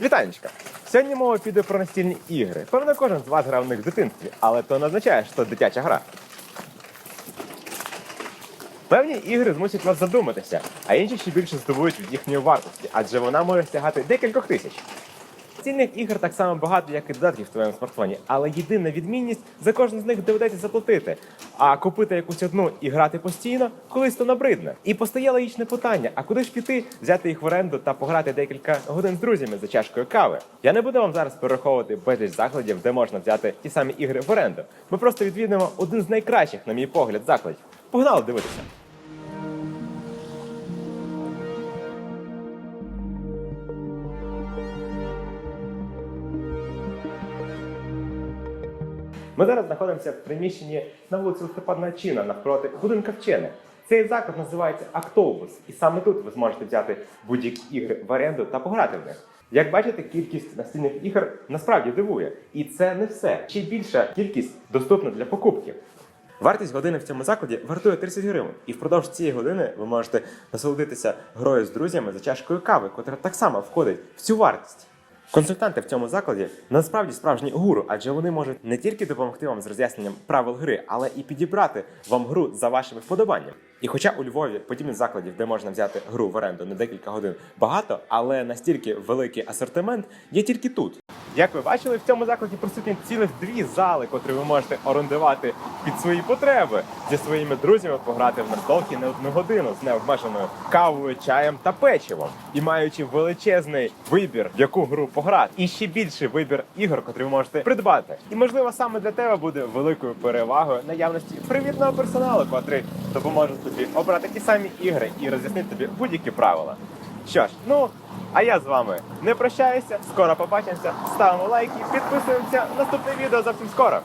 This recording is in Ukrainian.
Вітанечка! Сьогодні мова піде про настільні ігри. Певно, кожен з вас грав в них в дитинстві, але то не означає, що це дитяча гра. Певні ігри змусять вас задуматися, а інші ще більше здивують від їхньої вартості, адже вона може сягати декількох тисяч. Цінних ігор так само багато, як і додатків в твоєму смартфоні, але єдина відмінність за кожен з них доведеться заплатити. А купити якусь одну і грати постійно колись то набридне. І постає логічне питання: а куди ж піти, взяти їх в оренду та пограти декілька годин з друзями за чашкою кави? Я не буду вам зараз перераховувати безліч закладів, де можна взяти ті самі ігри в оренду. Ми просто відвідуємо один з найкращих, на мій погляд, закладів. Погнали дивитися. Ми зараз знаходимося в приміщенні на вулиці Листопадна Чина навпроти будинка вчених. Цей заклад називається Актобус, і саме тут ви зможете взяти будь-які ігри в оренду та пограти в них. Як бачите, кількість настільних ігор насправді дивує, і це не все. Ще більша кількість доступна для покупки. Вартість години в цьому закладі вартує 30 гривень, і впродовж цієї години ви можете насолодитися грою з друзями за чашкою кави, котра так само входить в цю вартість. Консультанти в цьому закладі насправді справжні гуру, адже вони можуть не тільки допомогти вам з роз'ясненням правил гри, але і підібрати вам гру за вашими вподобаннями. І хоча у Львові подібних закладів, де можна взяти гру в оренду на декілька годин, багато, але настільки великий асортимент є тільки тут. Як ви бачили, в цьому закладі присутні цілих дві зали, котрі ви можете орендувати під свої потреби зі своїми друзями пограти в настолки на одну годину з необмеженою кавою, чаєм та печивом, і маючи величезний вибір, в яку гру пограти, і ще більший вибір ігор, котрі ви можете придбати. І можливо саме для тебе буде великою перевагою наявності привітного персоналу, котрий допоможе тобі обрати ті самі ігри і роз'яснити тобі будь-які правила. Що ж, ну а я з вами не прощаюся. Скоро побачимося. Ставимо лайки, підписуємося. Наступне відео зовсім скоро.